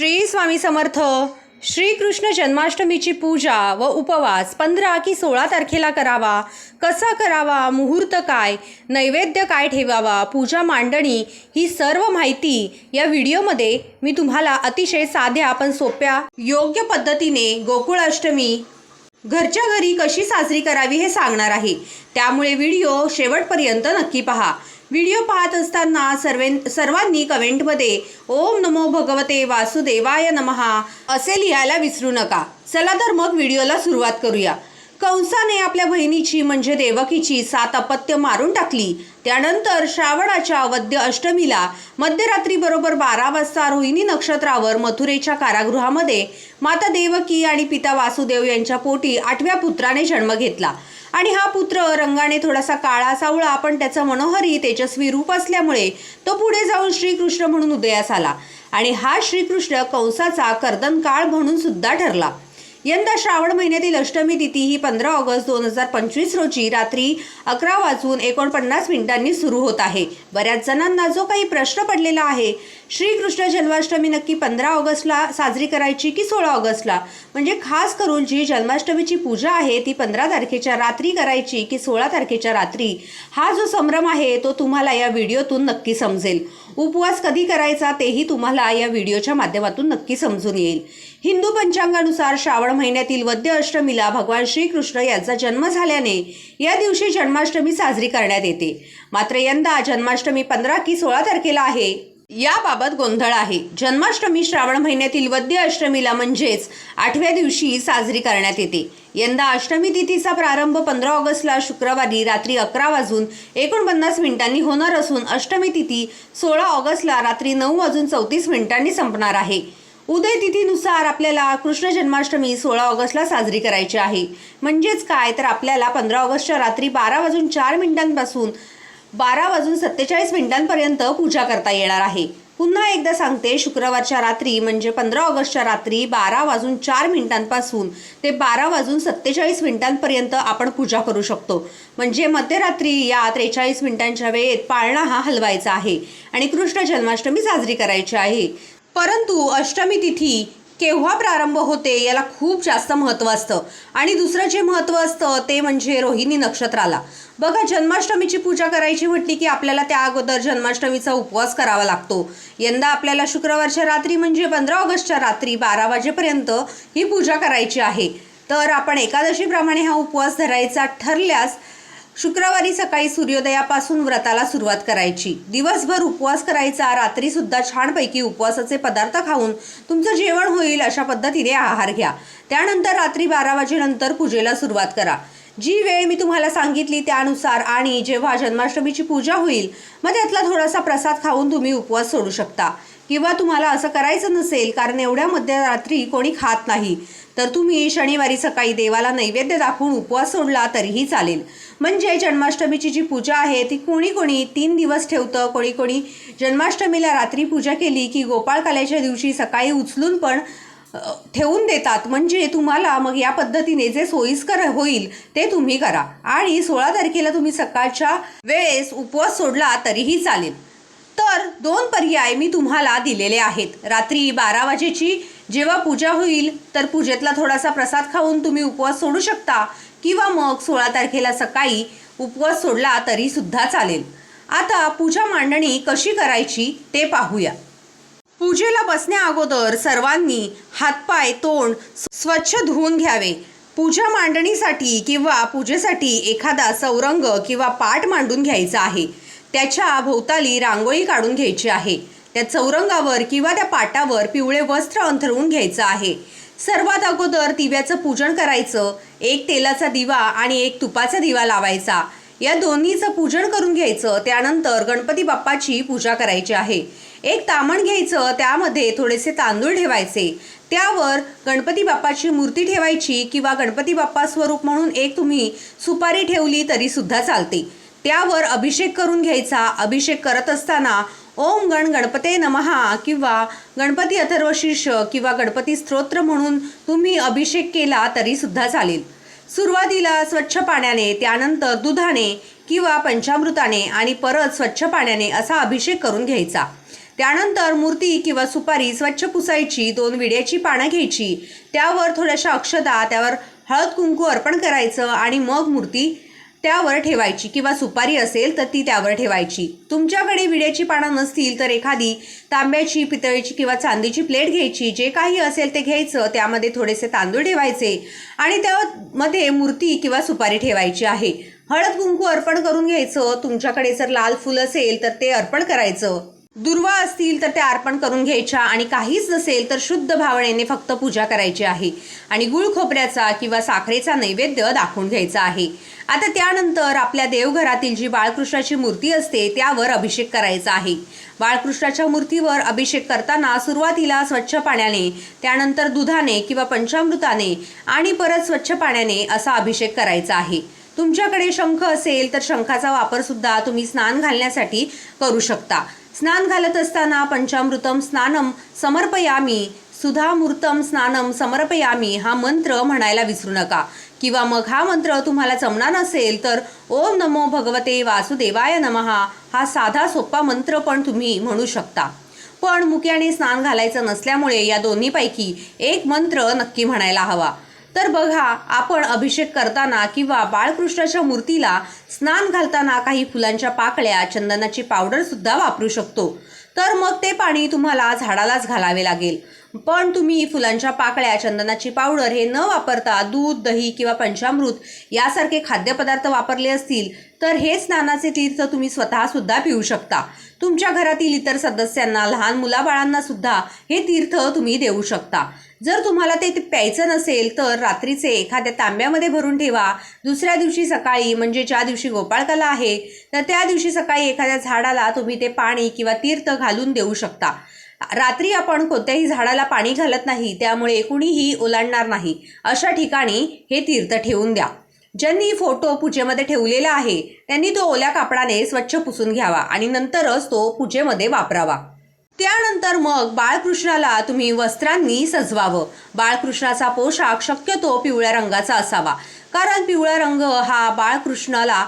श्री स्वामी समर्थ श्रीकृष्ण जन्माष्टमीची पूजा व उपवास पंधरा की सोळा तारखेला करावा. कसा करावा? मुहूर्त काय? नैवेद्य काय ठेवावा? पूजा मांडणी ही सर्व माहिती या व्हिडिओमध्ये मी तुम्हाला अतिशय साध्या पण सोप्या योग्य पद्धतीने गोकुळाष्टमी घरच्या घरी कशी साजरी करावी हे सांगणार आहे. त्यामुळे व्हिडिओ शेवटपर्यंत नक्की पहा. व्हिडिओ पाहत असताना सर्वे सर्वांनी कमेंटमध्ये ओम नमो भगवते वासुदेवाय नमहा असे लिहायला विसरू नका. चला तर मग व्हिडिओला सुरुवात करूया. कंसाने आपल्या बहिणीची म्हणजे देवकीची सात अपत्य मारून टाकली. त्यानंतर श्रावणाच्या वद्य अष्टमीला मध्यरात्री बरोबर बारा वाजता रोहिणी नक्षत्रावर मथुरेच्या कारागृहामध्ये माता देवकी आणि पिता वासुदेव यांच्या पोटी आठव्या पुत्राने जन्म घेतला. आणि हा पुत्र रंगाने थोडासा काळा सावळा पण त्याचं मनोहरी तेजस्वी रूप असल्यामुळे तो पुढे जाऊन श्रीकृष्ण म्हणून उदयास आला. आणि हा श्रीकृष्ण कंसाचा कर्दन काळ म्हणून सुद्धा ठरला. यंदा श्रावण महिन्यातील अष्टमी तिथी ही पंधरा ऑगस्ट दोन हजार पंचवीस रोजी रात्री अकरा वाजून एकोणपन्नास मिनिटांनी सुरू होत आहे. बऱ्याच जणांना जो काही प्रश्न पडलेला आहे श्रीकृष्ण जन्माष्टमी नक्की पंधरा ऑगस्टला साजरी करायची की सोळा ऑगस्टला? म्हणजे खास करून जी जन्माष्टमीची पूजा आहे ती पंधरा तारखेच्या रात्री करायची की सोळा तारखेच्या रात्री? हा जो संभ्रम आहे तो तुम्हाला या व्हिडिओतून नक्की समजेल. उपवास कधी करायचा तेही तुम्हाला या व्हिडिओच्या माध्यमातून नक्की समजून येईल. हिंदू पंचांगानुसार श्रावण महिन्यातील वद्य अष्टमीला भगवान श्रीकृष्ण यांचा जन्म झाल्याने या दिवशी जन्माष्टमी साजरी करण्यात येते. मात्र यंदा जन्माष्टमी पंधरा की सोळा तारखेला आहे. याबाबत गोंधळ आहे. जन्माष्टमी श्रावण महिन्यातील वद्य अष्टमीला म्हणजेच आठव्या दिवशी साजरी करण्यात येते. यंदा अष्टमी तिथीचा प्रारंभ पंधरा ऑगस्टला शुक्रवारी रात्री अकरा वाजून एकोणपन्नास मिनिटांनी होणार असून अष्टमी तिथी सोळा ऑगस्टला रात्री नऊ वाजून चौतीस मिनिटांनी संपणार आहे. उदय तिथीनुसार आपल्याला कृष्ण जन्माष्टमी सोळा ऑगस्टला साजरी करायची आहे. म्हणजेच काय? तर आपल्याला पंधरा ऑगस्टच्या रात्री बारा वाजून चार मिनिटांपासून बारा वाजून सत्तेचाळीस मिनिटांपर्यंत पूजा करता येणार आहे. पुन्हा एकदा सांगते शुक्रवारच्या रात्री म्हणजे पंधरा ऑगस्टच्या रात्री बारा वाजून चार मिनिटांपासून ते बारा वाजून सत्तेचाळीस मिनिटांपर्यंत आपण पूजा करू शकतो. म्हणजे मध्यरात्री या त्रेचाळीस मिनिटांच्या वेळेत पाळणा हा हलवायचा आहे आणि कृष्ण जन्माष्टमी साजरी करायची आहे. परंतु अष्टमी तिथी केव्हा प्रारंभ होते याला खूप जास्त महत्त्व असतं. आणि दुसरं जे महत्त्व असतं ते म्हणजे रोहिणी नक्षत्राला. बघा जन्माष्टमीची पूजा करायची म्हटली की आपल्याला त्या अगोदर जन्माष्टमीचा उपवास करावा लागतो. यंदा आपल्याला शुक्रवारच्या रात्री म्हणजे पंधरा ऑगस्टच्या रात्री बारा वाजेपर्यंत ही पूजा करायची आहे. तर आपण एकादशीप्रमाणे हा उपवास धरायचा ठरल्यास शुक्रवारी सकाळी सूर्योदयापासून व्रताला सुरुवात करायची. दिवसभर उपवास करायचा रात्री सुद्धा छानपैकी उपवासाचे पदार्थ खाऊन तुमचं जेवण होईल अशा पद्धतीने आहार घ्या. त्यानंतर रात्री बारा वाजेनंतर पूजेला सुरुवात करा. जी वेळ मी तुम्हाला सांगितली त्यानुसार आणि जेव्हा जन्माष्टमीची पूजा होईल मग त्यातला थोडासा प्रसाद खाऊन तुम्ही उपवास सोडू शकता. किंवा तुम्हाला असं करायचं नसेल कारण एवढ्या मध्यरात्री कोणी खात नाही तर तुम्ही शनिवारी सकाळी देवाला नैवेद्य दाखवून उपवास सोडला तरीही चालेल. म्हणजे जन्माष्टमीची जी पूजा आहे ती कोणी कोणी तीन दिवस ठेवतं कोणी कोणी जन्माष्टमीला रात्री पूजा केली की गोपाळकाल्याच्या दिवशी सकाळी उचलून पण ठेवून देतात. म्हणजे तुम्हाला मग या पद्धतीने जे सोयीस्कर होईल ते तुम्ही करा. आणि सोळा तारखेला तुम्ही सकाळच्या वेळेस उपवास सोडला तरीही चालेल. तर दोन पर्याय मी तुम्हाला दिलेले आहेत. रात्री बारा वाजेची जेव्हा पूजा होईल तर पूजेतला थोडासा प्रसाद खाऊन तुम्ही उपवास सोडू शकता. किंवा मग सोळा तारखेला सकाळी उपवास सोडला तरी सुद्धा चालेल. आता पूजा मांडणी कशी करायची ते पाहूया. पूजेला बसण्या अगोदर सर्वांनी हातपाय तोंड स्वच्छ धुवून घ्यावे. पूजा मांडणीसाठी किंवा पूजेसाठी एखादा चौरंग किंवा पाट मांडून घ्यायचा आहे. त्याच्या भोवताली रांगोळी काढून घ्यायची आहे. त्या चौरंगावर किंवा त्या पाटावर पिवळे वस्त्र अंथरवून घ्यायचं आहे. सर्वात अगोदर दिव्याचं पूजन करायचं एक तेलाचा दिवा आणि एक तुपाचा दिवा लावायचा. या दोन्हीचं पूजन करून घ्यायचं त्यानंतर गणपती बाप्पाची पूजा करायची आहे. एक तामण घ्यायचं त्यामध्ये थोडेसे तांदूळ ठेवायचे. त्यावर गणपती बाप्पाची मूर्ती ठेवायची किंवा गणपती बाप्पा स्वरूप म्हणून एक तुम्ही सुपारी ठेवली तरीसुद्धा चालते. त्यावर अभिषेक करून घ्यायचा. अभिषेक करत असताना ओम गण गणपते नमहा किंवा गणपती अथर्वशीर्ष किंवा गणपती स्तोत्र म्हणून तुम्ही अभिषेक केला तरीसुद्धा चालेल. सुरुवातीला स्वच्छ पाण्याने त्यानंतर दुधाने किंवा पंचामृताने आणि परत स्वच्छ पाण्याने असा अभिषेक करून घ्यायचा. त्यानंतर मूर्ती किंवा सुपारी स्वच्छ पुसायची दोन विड्याची पानं घ्यायची त्यावर थोड्याशा अक्षता त्यावर हळद कुंकू अर्पण करायचं आणि मग मूर्ती त्यावर ठेवायची किंवा सुपारी असेल तर ती त्यावर ठेवायची. तुमच्याकडे विड्याची पानं नसतील तर एखादी तांब्याची पितळीची किंवा चांदीची प्लेट घ्यायची जे काही असेल ते घ्यायचं त्यामध्ये थोडेसे तांदूळ ठेवायचे आणि त्यामध्ये मूर्ती किंवा सुपारी ठेवायची आहे. हळद कुंकू अर्पण करून घ्यायचं. तुमच्याकडे जर लाल फुल असेल तर ते अर्पण करायचं. दुर्वा असतील तर त्या अर्पण करून घ्यायच्या आणि काहीच नसेल तर शुद्ध भावनेने फक्त पूजा करायची आहे. आणि गुळ खोबऱ्याचा किंवा साखरेचा नैवेद्य दाखवून घ्यायचा आहे. आता त्यानंतर आपल्या देवघरातील जी बाळकृष्णाची मूर्ती असते त्यावर अभिषेक करायचा आहे. बाळकृष्णाच्या मूर्तीवर अभिषेक करताना सुरुवातीला स्वच्छ पाण्याने त्यानंतर दुधाने किंवा पंचामृताने आणि परत स्वच्छ पाण्याने असा अभिषेक करायचा आहे. तुमच्याकडे शंख असेल तर शंखाचा वापर सुद्धा तुम्ही स्नान घालण्यासाठी करू शकता. स्नान घालत असताना पंचामृतम स्नानम समर्पयामी सुधामूर्तम स्नानम समर्पयामी हा मंत्र म्हणायला विसरू नका. किंवा मग हा मंत्र तुम्हाला जमणार नसेल तर ओम नमो भगवते वासुदेवाय नमहा हा साधा सोपा मंत्र पण तुम्ही म्हणू शकता. पण मुक्याने स्नान घालायचं नसल्यामुळे या दोन्हीपैकी एक मंत्र नक्की म्हणायला हवा. तर बघा आपण अभिषेक करताना किंवा बाळकृष्णाच्या मूर्तीला स्नान घालताना काही फुलांच्या पाकळ्या चंदनाची पावडरसुद्धा वापरू शकतो. तर मग ते पाणी तुम्हाला झाडालाच घालावे लागेल. पण तुम्ही फुलांच्या पाकळ्या चंदनाची पावडर हे न वापरता दूध दही किंवा पंचामृत यासारखे खाद्यपदार्थ वापरले असतील तर हे स्नानाचे तीर्थ तुम्ही स्वतःसुद्धा पिऊ शकता. तुमच्या घरातील इतर सदस्यांना लहान मुलाबाळांना सुद्धा हे तीर्थ तुम्ही देऊ शकता. जर तुम्हाला ते प्यायचं नसेल तर रात्रीचे एखाद्या तांब्यामध्ये भरून ठेवा. दुसऱ्या दिवशी सकाळी म्हणजे ज्या दिवशी गोपाळकाला आहे तर त्या दिवशी सकाळी एखाद्या झाडाला तुम्ही ते पाणी किंवा तीर्थ घालून देऊ शकता. रात्री आपण कोणत्याही झाडाला पाणी घालत नाही त्यामुळे कुणीही ओलांडणार नाही. अशा ठिकाणी हे तीर्थ ठेवून द्या. ज्यांनी फोटो पूजेमध्ये ठेवलेला आहे त्यांनी तो ओल्या कापडाने स्वच्छ पुसून घ्यावा आणि नंतरच तो पूजेमध्ये वापरावा. त्यानंतर मग बाळकृष्णाला तुम्ही वस्त्रांनी सजवावं. बाळकृष्णाचा पोशाख शक्यतो पिवळ्या रंगाचा असावा. कारण पिवळा रंग हा बाळकृष्णाला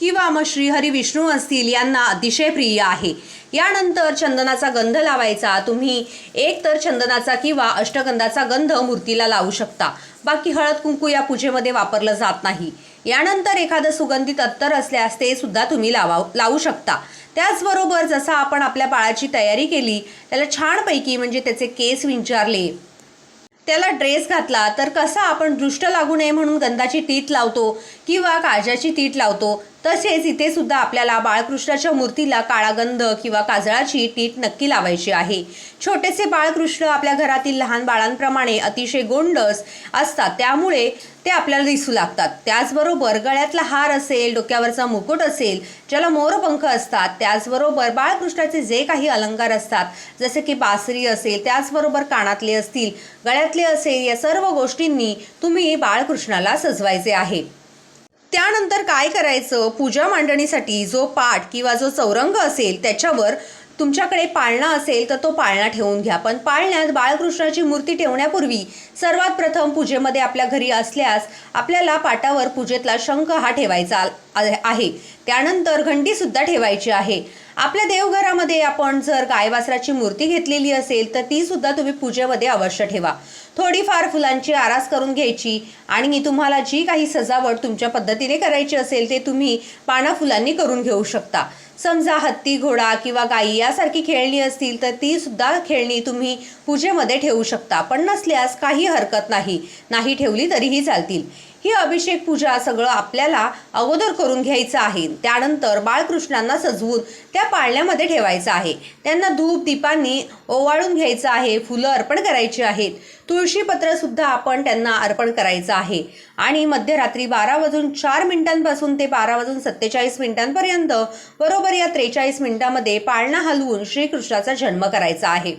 किंवा मग श्रीहरी विष्णू असतील यांना अतिशय प्रिय आहे. यानंतर चंदनाचा गंध लावायचा. तुम्ही एक तर चंदनाचा किंवा अष्टगंधाचा गंध मूर्तीला लावू शकता. बाकी हळद कुंकू या पूजेमध्ये वापरलं जात नाही. यानंतर एखादं सुगंधित अत्तर असल्यास ते सुद्धा तुम्ही लावा लावू शकता. त्याचबरोबर जसं आपण आपल्या बाळाची तयारी केली त्याला छानपैकी म्हणजे त्याचे केस विंचारले त्याला ड्रेस घातला तर कसा आपण दृष्ट लागू नये म्हणून गंधाची टीट लावतो किंवा काळजाची टीट लावतो तसेच इथे सुद्धा आपल्याला बाळकृष्णाच्या मूर्तीला काळा गंध किंवा काजळाची टीट नक्की लावायची आहे. छोटेसे बाळकृष्ण आपल्या घरातील लहान बाळांप्रमाणे अतिशय गोंडस असतात. त्यामुळे ते आपल्याला दिसू लागतात. त्याचबरोबर गळ्यातला हार असेल डोक्यावरचा मुकुट असेल ज्याला मोरपंख असतात त्याचबरोबर बाळकृष्णाचे जे काही अलंकार असतात जसे की बासरी असेल त्याचबरोबर कानातले असतील गळ्यातले असेल या सर्व गोष्टींनी तुम्ही बाळकृष्णाला सजवायचे आहे. त्यानंतर काय करायचं? पूजा मांडणीसाठी जो पाठ किंवा जो चौरंग असेल त्याच्यावर तुमच्याकडे पाळणा असेल तर तो पाळणा ठेवून घ्या. पण पाळण्यात बाळकृष्णाची मूर्ती ठेवण्यापूर्वी सर्वात प्रथम पूजेमध्ये आपल्या घरी असल्यास आपल्याला पाटावर पूजेतला शंख हा ठेवायचा आ- आहे. त्यानंतर घंटीसुद्धा ठेवायची आहे. आपल्या देवघरामध्ये आपण जर गायवासराची मूर्ती घेतलेली असेल तर ती सुद्धा तुम्ही पूजेमध्ये अवश्य ठेवा. थोडीफार फुलांची आरास करून घ्यायची आणि तुम्हाला जी काही सजावट तुमच्या पद्धतीने करायची असेल ते तुम्ही पाना फुलांनी करून घेऊ शकता. समजा हत्ती घोडा किंवा गाई यासारखी खेळणी असतील तर ती सुद्धा खेळणी तुम्ही पूजेमध्ये ठेवू शकता. पण नसल्यास काही हरकत नाही. नाही ठेवली तरीही चालतील. ही अभिषेक पूजा सगळं आपल्याला अगोदर करून घ्यायचं आहे. त्यानंतर बाळकृष्णांना सजवून त्या पाळण्यामध्ये ठेवायचं आहे. त्यांना धूप दीपांनी ओवाळून घ्यायचं आहे. फुलं अर्पण करायची आहेत. तुळशीपत्र सुद्धा आपण त्यांना अर्पण करायचं आहे. आणि मध्यरात्री बारा वाजून चार मिनिटांपासून ते बारा वाजून सत्तेचाळीस मिनिटांपर्यंत बरोबर या त्रेचाळीस मिनिटांमध्ये पाळणा हलवून श्रीकृष्णाचा जन्म करायचा आहे.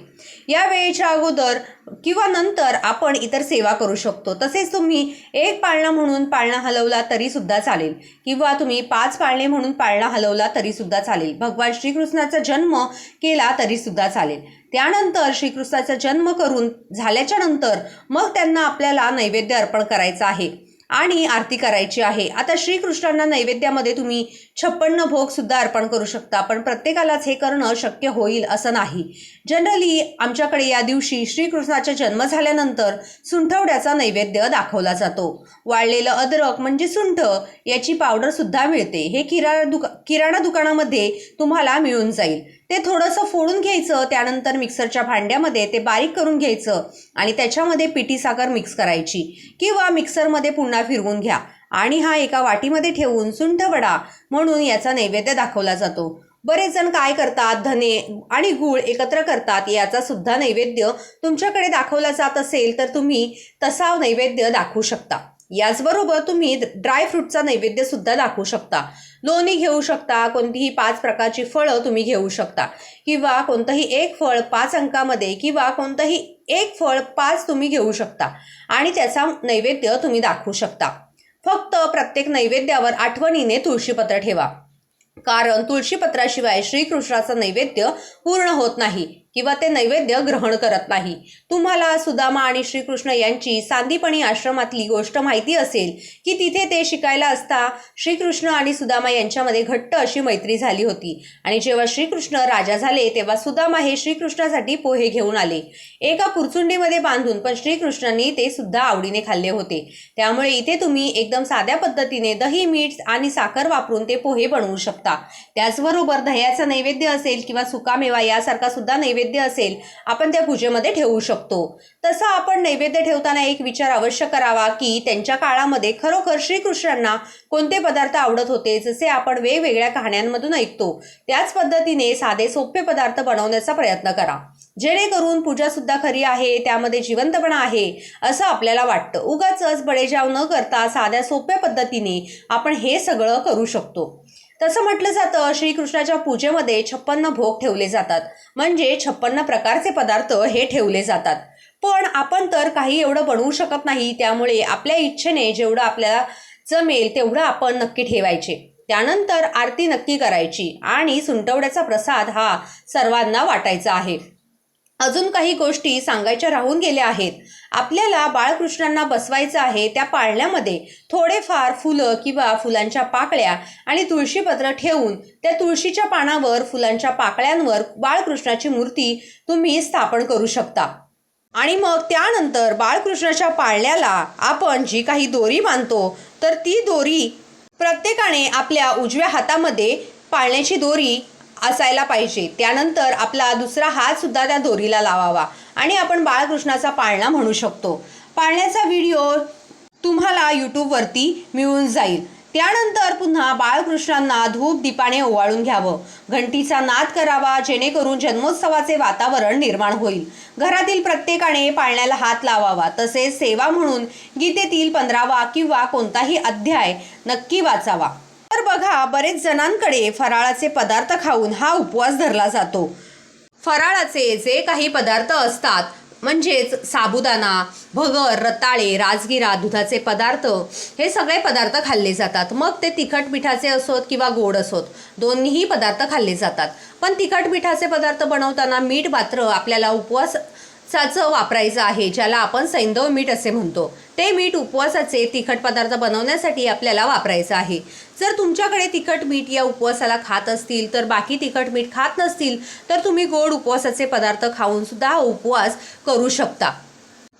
या वेळेच्या अगोदर किंवा नंतर आपण इतर सेवा करू शकतो. तसेच तुम्ही एक पाळणा म्हणून पाळणा हलवला तरी सुद्धा चालेल. किंवा तुम्ही पाच पाळणे म्हणून पाळणा हलवला तरी सुद्धा चालेल. भगवान श्रीकृष्णाचा जन्म केला तरी सुद्धा चालेल. त्यानंतर श्रीकृष्णाचा जन्म करून झाल्याच्यानंतर मग त्यांना आपल्याला नैवेद्य अर्पण करायचा आहे आणि आरती करायची आहे. आता श्रीकृष्णांना नैवेद्यामध्ये तुम्ही छप्पन्न भोग सुद्धा अर्पण करू शकता पण प्रत्येकालाच हे करणं शक्य होईल असं नाही. जनरली आमच्याकडे या दिवशी श्रीकृष्णाचा जन्म झाल्यानंतर सुंठवड्याचा नैवेद्य दाखवला जातो. वाळलेलं अद्रक म्हणजे सुंठ याची पावडर सुद्धा मिळते. हे किराणा दुका किराणा दुकानामध्ये तुम्हाला मिळून जाईल. ते थोडंसं फोडून घ्यायचं त्यानंतर मिक्सरच्या भांड्यामध्ये ते बारीक करून घ्यायचं आणि त्याच्यामध्ये पिठी साखर मिक्स करायची किंवा मिक्सरमध्ये पुन्हा फिरवून घ्या आणि हा एका वाटीमध्ये ठेवून सुंठ वडा म्हणून याचा नैवेद्य दाखवला जातो. बरेच जण काय करतात? धने आणि गूळ एकत्र करतात. याचा सुद्धा नैवेद्य तुमच्याकडे दाखवला जात असेल तर तुम्ही तसा नैवेद्य दाखवू शकता. याचबरोबर तुम्ही ड्रायफ्रूटचा नैवेद्य सुद्धा दाखवू शकता. लोणी घेऊ शकता कोणतीही पाच प्रकारची फळं तुम्ही घेऊ शकता. किंवा कोणतंही एक फळ पाच अंकामध्ये किंवा कोणतंही एक फळ पाच तुम्ही घेऊ शकता. आणि त्याचा नैवेद्य तुम्ही दाखवू शकता. फक्त प्रत्येक नैवेद्यावर आठवणीने तुळशीपत्र ठेवा. कारण तुळशीपत्राशिवाय श्रीकृष्णाचं नैवेद्य पूर्ण होत नाही. किंवा ते नैवेद्य ग्रहण करत नाही. तुम्हाला सुदामा आणि श्रीकृष्ण यांची सांदीपणी आश्रमातली गोष्ट माहिती असेल की तिथे ते शिकायला असता श्रीकृष्ण आणि सुदामा यांच्यामध्ये घट्ट अशी मैत्री झाली होती. आणि जेव्हा श्रीकृष्ण राजा झाले तेव्हा सुदामा हे श्रीकृष्णासाठी पोहे घेऊन आले. एका पुरचुंडीमध्ये बांधून पण श्रीकृष्णांनी ते सुद्धा आवडीने खाल्ले होते. त्यामुळे इथे तुम्ही एकदम साध्या पद्धतीने दही मीठ आणि साखर वापरून ते पोहे बनवू शकता. त्याचबरोबर दह्याचा नैवेद्य असेल किंवा सुकामेवा यासारखा सुद्धा नैवेद्य असेल आपण त्या पूजेमध्ये ठेवू शकतो. तसं आपण नैवेद्य ठेवताना एक विचार अवश्य करावा की त्यांच्या काळामध्ये खरोखर श्रीकृष्णांना कोणते पदार्थ आवडत होते जसे आपण वेगवेगळ्या कहाण्यांमधून ऐकतो. त्याच पद्धतीने साधे सोपे पदार्थ बनवण्याचा प्रयत्न करा. जेणेकरून पूजा सुद्धा खरी आहे त्यामध्ये जिवंतपणा आहे असं आपल्याला वाटतं. उगाच बळेजाव न करता साध्या सोप्या पद्धतीने आपण हे सगळं करू शकतो. तसं म्हटलं जातं श्रीकृष्णाच्या पूजेमध्ये छप्पन्न भोग ठेवले जातात. म्हणजे छप्पन्न प्रकारचे पदार्थ हे ठेवले जातात. पण आपण तर काही एवढं बनवू शकत नाही त्यामुळे आपल्या इच्छेने जेवढं आपल्याला जमेल तेवढं आपण नक्की ठेवायचे. त्यानंतर आरती नक्की करायची आणि सुंटवड्याचा प्रसाद हा सर्वांना वाटायचा आहे. अजून काही गोष्टी सांगायच्या राहून गेल्या आहेत. आपल्याला बाळकृष्णांना बसवायचं आहे त्या पाळण्यामध्ये थोडेफार फुलं किंवा फुलांच्या पाकळ्या आणि तुळशीपत्र ठेवून त्या तुळशीच्या पानावर फुलांच्या पाकळ्यांवर बाळकृष्णाची मूर्ती तुम्ही स्थापन करू शकता. आणि मग त्यानंतर बाळकृष्णाच्या पाळण्याला आपण जी काही दोरी बांधतो तर ती दोरी प्रत्येकाने आपल्या उजव्या हातामध्ये पाळण्याची दोरी असायला पाहिजे. त्यानंतर आपला दुसरा हात सुद्धा त्या दोरीला लावावा. आणि आपण बाळकृष्णाचा पाळणा म्हणू शकतो. पाळण्याचा व्हिडिओ तुम्हाला यूट्यूबवरती मिळून जाईल. त्यानंतर पुन्हा बाळकृष्णांना धूप दीपाने ओवाळून घ्यावं. घंटीचा नाद करावा जेणेकरून जन्मोत्सवाचे वातावरण निर्माण होईल. घरातील प्रत्येकाने पाळण्याला हात लावावा. तसेच सेवा म्हणून गीतेतील पंधरावा किंवा कोणताही अध्याय नक्की वाचावा. तर बघा बरेच जणांकडे फराळाचे पदार्थ खाऊन हा उपवास धरला जातो. फराळाचे जे काही पदार्थ असतात म्हणजेच साबुदाणा भगर रताळे राजगिरा दुधाचे पदार्थ हे सगळे पदार्थ खाल्ले जातात. मग ते तिखट मिठाचे असोत किंवा गोड असोत दोन्हीही पदार्थ खाल्ले जातात. पण तिखट मिठाचे पदार्थ बनवताना मीठ मात्र आपल्याला उपवासाचं वापरायचं आहे ज्याला आपण सैंदव मीठ असे म्हणतो. ते मीठ उपवासाचे तिखट पदार्थ बनवण्यासाठी आपल्याला वापरायचं आहे. जर तुमच्याकडे तिखट मीठ या उपवासाला खात असतील तर बाकी तिखट मीठ खात नसतील तर तुम्ही गोड उपवासाचे पदार्थ खाऊन सुद्धा हा उपवास करू शकता.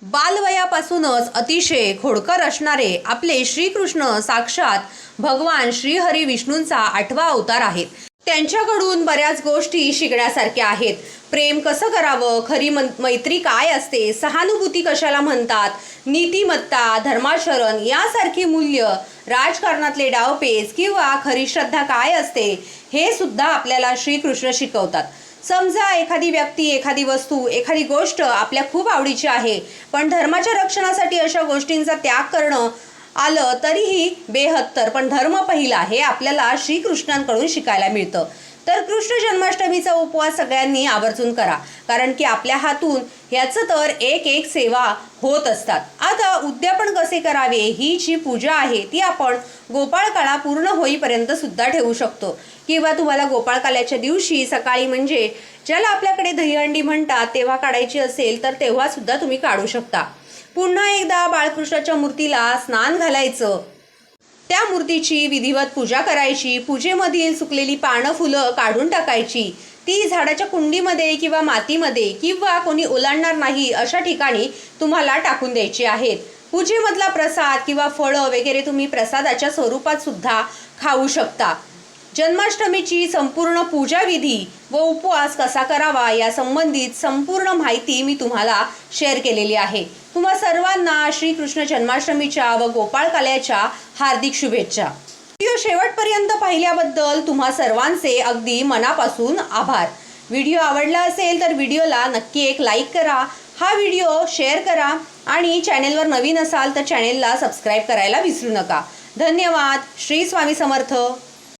बालवयापासूनच अतिशय खोडकर असणारे आपले श्रीकृष्ण साक्षात भगवान श्रीहरी विष्णूंचा आठवा अवतार आहेत. त्यांच्याकडून बऱ्याच गोष्टी शिकण्यासारख्या आहेत. प्रेम कसं करावं? खरी मन मैत्री काय असते? सहानुभूती कशाला म्हणतात? नीतिमत्ता धर्माचरण यासारखी मूल्य राजकारणातले डावपेच किंवा खरी श्रद्धा काय असते? हे सुद्धा आपल्याला श्रीकृष्ण शिकवतात. समजा एखादी व्यक्ती एखादी वस्तू एखादी गोष्ट आपल्या खूप आवडीची आहे पण धर्माच्या रक्षणासाठी अशा गोष्टींचा त्याग करणं आलं तरीही बेहत्तर. पण धर्म पहिला हे आपल्याला श्रीकृष्णांकडून शिकायला मिळतं. तर कृष्ण जन्माष्टमीचा उपवास सगळ्यांनी आवर्जून करा. कारण की आपल्या हातून ह्याचं तर एक एक सेवा होत असतात. आता उद्यापन कसे करावे? ही जी पूजा आहे ती आपण गोपाळकाळा पूर्ण होईपर्यंत सुद्धा ठेवू शकतो. किंवा तुम्हाला गोपाळकाल्याच्या दिवशी सकाळी म्हणजे ज्याला आपल्याकडे दहीहंडी म्हणतात तेव्हा काढायची असेल तर तेव्हा सुद्धा तुम्ही काढू शकता. पुन्हा एकदा बाळकृष्णाच्या मूर्तीला स्नान घालायचं. त्या मूर्तीची विधिवत पूजा करायची पूजेमधील सुकलेली पानं फुलं काढून टाकायची. ती झाडाच्या कुंडीमध्ये किंवा मातीमध्ये किंवा कोणी ओलांडणार नाही अशा ठिकाणी तुम्हाला टाकून द्यायची आहेत. पूजेमधला प्रसाद किंवा फळं वगैरे तुम्ही प्रसादाच्या स्वरूपात सुद्धा खाऊ शकता. जन्माष्टमीची संपूर्ण पूजाविधी व उपवास कसा करावा या संबंधित संपूर्ण माहिती मी तुम्हाला शेअर केलेली आहे. तुम्हा सर्वांना श्रीकृष्ण जन्माष्टमीच्या व गोपाळकाल्याच्या हार्दिक शुभेच्छा. व्हिडिओ शेवटपर्यंत पाहिल्याबद्दल तुम्हा सर्वांचे अगदी मनापासून आभार. व्हिडिओ आवडला असेल तर व्हिडिओला नक्की एक लाईक करा हा व्हिडिओ शेअर करा आणि चॅनेलवर नवीन असाल तर चॅनेलला सबस्क्राईब करायला विसरू नका. धन्यवाद. श्री स्वामी समर्थ.